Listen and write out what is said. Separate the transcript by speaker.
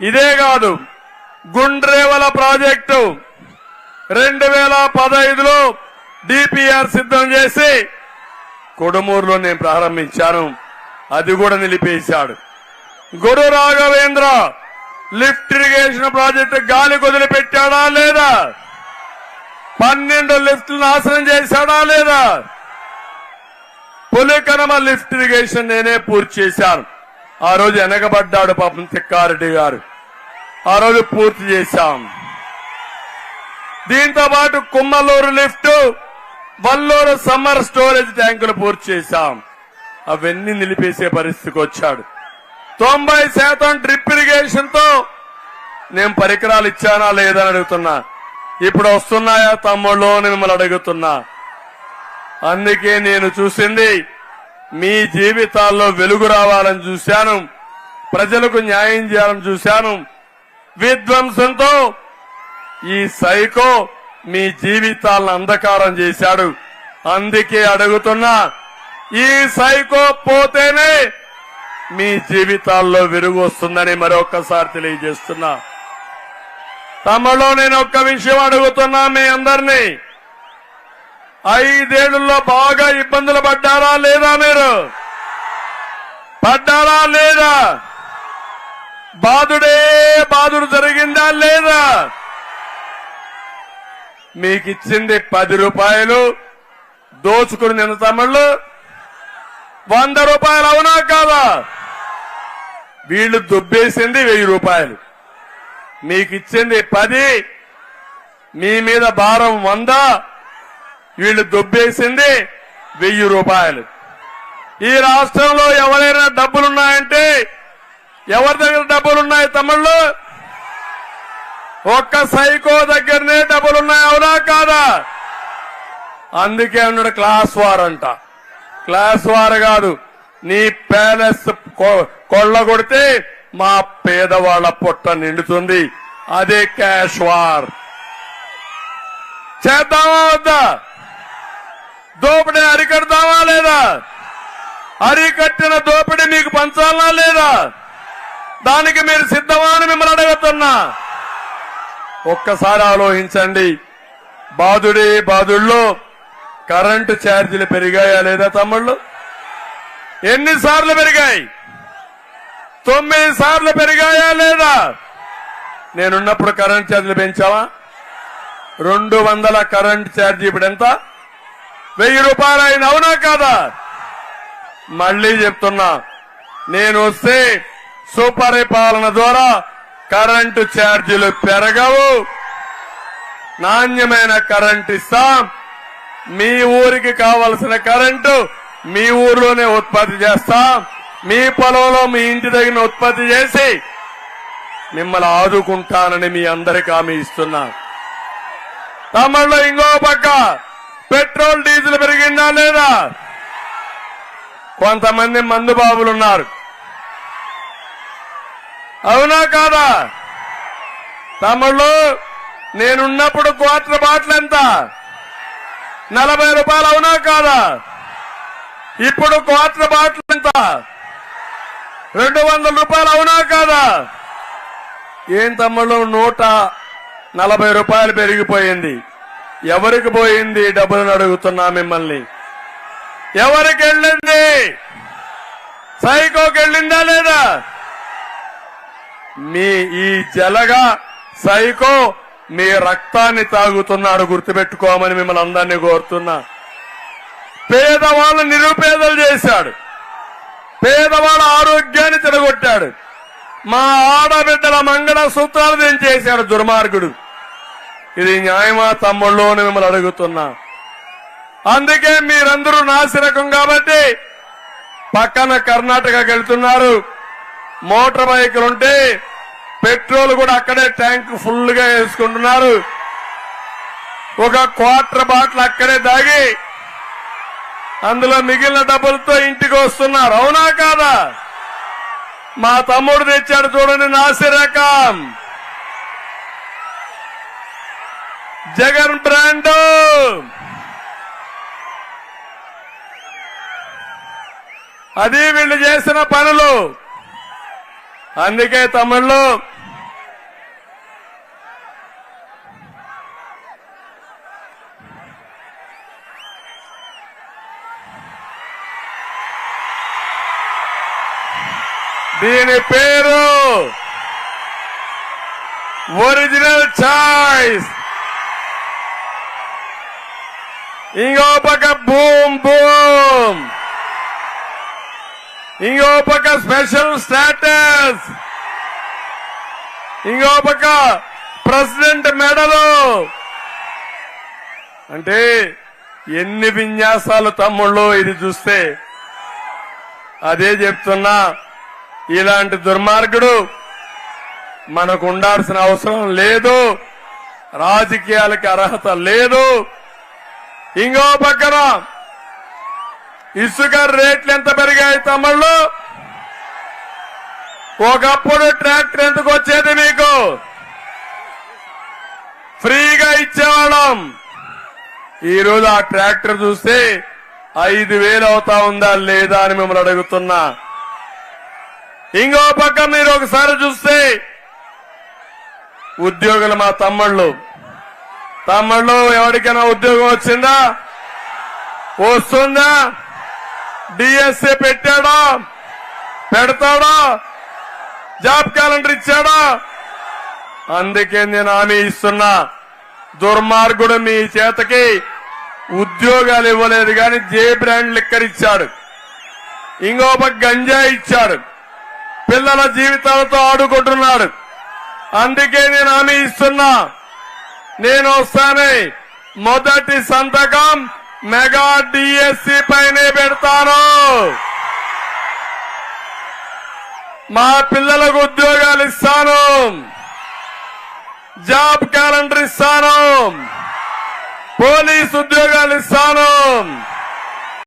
Speaker 1: ఇదే కాదు గుండ్రేవల ప్రాజెక్టు రెండు వేల పదహైదులో డిపిఆర్ సిద్ధం చేసి కొడుమూరులో నేను ప్రారంభించాను. అది కూడా నిలిపేశాడు. Guru Raghavendra lift irrigation project గాలి వదిలిపెట్టాడా లేదా? పన్నెండు లిఫ్ట్లు నాశనం చేశాడా లేదా? పులికనమ లిఫ్ట్ ఇరిగేషన్ నేనే పూర్తి చేశాను. ఆ రోజు వెనకబడ్డాడు పాపం తిక్కారెడ్డి గారు. ఆ రోజు పూర్తి చేశాం. దీంతో పాటు Kummaluru lift Valluru summer storage ట్యాంకులు పూర్తి చేశాం. అవన్నీ నిలిపేసే పరిస్థితికి వచ్చాడు. తొంభై శాతం డ్రిప్ ఇరిగేషన్తో నేను పరికరాలు ఇచ్చానా లేదని అడుగుతున్నా. ఇప్పుడు వస్తున్నాయా తమ్ముళ్ళు అని మిమ్మల్ని అడుగుతున్నా. అందుకే నేను చూసింది మీ జీవితాల్లో వెలుగు రావాలని చూశాను ప్రజలకు న్యాయం చేయాలని చూశాను విధ్వంసంతో ఈ సైకో మీ జీవితాలను అంధకారం చేశాడు. అందుకే అడుగుతున్నా ఈ సైకో పోతేనే మీ జీవితాల్లో విరుగు వస్తుందని మరొకసారి తెలియజేస్తున్నా. తమలో నేను ఒక్క విషయం అడుగుతున్నా మీ అందరినీ. ఐదేళ్ళలో బాగా ఇబ్బందులు పడ్డారా లేదా మీరు? పడ్డారా లేదా? బాధుడే బాధుడు జరిగిందా లేదా? మీకు ఇచ్చింది పది రూపాయలు. దోచుకుని నిన్న తమిళ్ళు వంద రూపాయలు అవునా కాదా? వీళ్ళు దుబ్బేసింది వెయ్యి రూపాయలు. మీకు ఇచ్చింది పది. మీ మీద భారం వంద. వీళ్ళు దుబ్బేసింది వెయ్యి రూపాయలు. ఈ రాష్ట్రంలో ఎవరైనా డబ్బులున్నాయంటే ఎవరి దగ్గర డబ్బులున్నాయి తమ్ముళ్ళు? ఒక్క సైకో దగ్గరనే డబ్బులున్నాయి అవునా కాదా? అందుకే అన్నాడు క్లాస్ వార్ అంట. క్లాస్ వార్ కాదు నీ ప్యాలెస్ కొ- కొల్లగొడితే మా పేదవాళ్ళ పొట్ట నిండుతుంది. అదే క్యాష్ వార్. చేద్దామా వద్దా? దోపిడీ అరికడతామా లేదా? అరికట్టిన దోపిడీ మీకు పంచాలా లేదా? దానికి మీరు సిద్ధమా అని మిమ్మల్ని అడుగుతున్నా. ఒక్కసారి ఆలోచించండి. బాధుడే బాధుల్లో కరెంటు ఛార్జీలు పెరిగాయా లేదా తమ్ముళ్ళు? ఎన్నిసార్లు పెరిగాయి? తొమ్మిది సార్లు పెరిగాయా లేదా? నేనున్నప్పుడు కరెంట్ ఛార్జీలు పెంచావా? రెండు వందల కరెంట్ ఛార్జీ ఇప్పుడు ఎంత? వెయ్యి రూపాయలు అయిన అవునా కాదా? మళ్ళీ చెప్తున్నా. నేను వస్తే సుపరిపాలన ద్వారా కరెంటు ఛార్జీలు పెరగవు. నాణ్యమైన కరెంట్ ఇస్తాం. మీ ఊరికి కావలసిన కరెంటు మీ ఊర్లోనే ఉత్పత్తి చేస్తాం. మీ పొలంలో మీ ఇంటి దగ్గర ఉత్పత్తి చేసి మిమ్మల్ని ఆదుకుంటానని మీ అందరికి హామీ ఇస్తున్నా. తమిళలో ఇంకో పక్క పెట్రోల్ డీజిల్ పెరిగిందా లేదా? కొంతమంది మందు బాబులు ఉన్నారు. అవునా కాదా? తమిళ్ళు నేనున్నప్పుడు క్వార్టర్ బాటిల్ ఎంత? నలభై రూపాయలు అవునా కాదా? ఇప్పుడు క్వార్టర్ బాటిల్ ఎంత? రెండు వందల రూపాయలు అవునా కాదా? ఏం తమ్ముళ్ళు నూట నలభై రూపాయలు పెరిగిపోయింది. ఎవరికి పోయింది డబ్బులను అడుగుతున్నా మిమ్మల్ని? ఎవరికి వెళ్ళింది? సైకోకి వెళ్ళిందా లేదా? మీ ఈ జలగా సైకో మీ రక్తాన్ని తాగుతున్నాడు గుర్తుపెట్టుకోమని మిమ్మల్ని అందరినీ కోరుతున్నా. పేదవాళ్ళ నిరుపేదలు చేశాడు. పేదవాళ్ళ ఆరోగ్యాన్ని తిరగొట్టాడు. మా ఆడబిడ్డల మంగళ సూత్రాలు నేను చేశాడు దుర్మార్గుడు. ఇది న్యాయమా తమ్ముళ్ళు అని మిమ్మల్ని అడుగుతున్నా. అందుకే మీరందరూ నాసిరకం కాబట్టి పక్కన కర్ణాటకకి వెళ్తున్నారు. మోటార్ బైకులుంటే పెట్రోల్ కూడా అక్కడే ట్యాంక్ ఫుల్గా వేసుకుంటున్నారు. ఒక క్వార్టర్ బాటిల్ అక్కడే దాగి అందులో మిగిలిన డబ్బులతో ఇంటికి వస్తున్నారు. అవునా కాదా? మా తమ్ముడు తెచ్చాడు చూడండి నాసిరకం జగన్ బ్రాండ్. అది వీళ్ళు చేసిన పనులు. అందుకే తమిళ్ళు దీని పేరు ఒరిజినల్ చాయిస్. ఇంకో పక్క బూమ్ బూమ్. ఇంకో పక్క స్పెషల్ స్టాటస్ ఇంకో పక్క ప్రెసిడెంట్ మెడలు. అంటే ఎన్ని విన్యాసాలు తమ్ముళ్ళు ఇది చూస్తే. అదే చెప్తున్నా ఇలాంటి దుర్మార్గుడు మనకు ఉండాల్సిన అవసరం లేదు రాజకీయాలకి అర్హత లేదు. ఇంకో పక్కన ఇసుక రేట్లు ఎంత పెరిగాయి తమ్ముళ్ళు? ఒకప్పుడు ట్రాక్టర్ ఎందుకు వచ్చేది మీకు? ఫ్రీగా ఇచ్చేవాళ్ళం. ఈరోజు ఆ ట్రాక్టర్ చూస్తే ఐదు వేలు అవుతా ఉందా లేదా అని మిమ్మల్ని అడుగుతున్నా. ఇంకో పక్క మీరు ఒకసారి చూస్తే ఉద్యోగులు మా తమ్ముళ్ళు. తమ్ముళ్ళు ఎవరికైనా ఉద్యోగం వచ్చిందా? వస్తుందా? డిఎస్ఏ పెట్టాడా? పెడతాడా? జాబ్ క్యాలెండర్ ఇచ్చాడా? అందుకే నేను హామీ ఇస్తున్నా. దుర్మార్గుడు మీ చేతకి ఉద్యోగాలు ఇవ్వలేదు కానీ జే బ్రాండ్ లిక్కర్ ఇచ్చాడు ఇంకో గంజా ఇచ్చాడు. పిల్లల జీవితాలతో ఆడుకుంటున్నాడు. అందుకే నేను హామీ ఇస్తున్నా. నేను వస్తానే. మొదటి సంతకం మెగా డిఎస్సి పైనే పెడతాను మా పిల్లలకు ఉద్యోగాలు ఇస్తాను. జాబ్ క్యాలెండర్ ఇస్తాను. పోలీస్ ఉద్యోగాలు ఇస్తాను.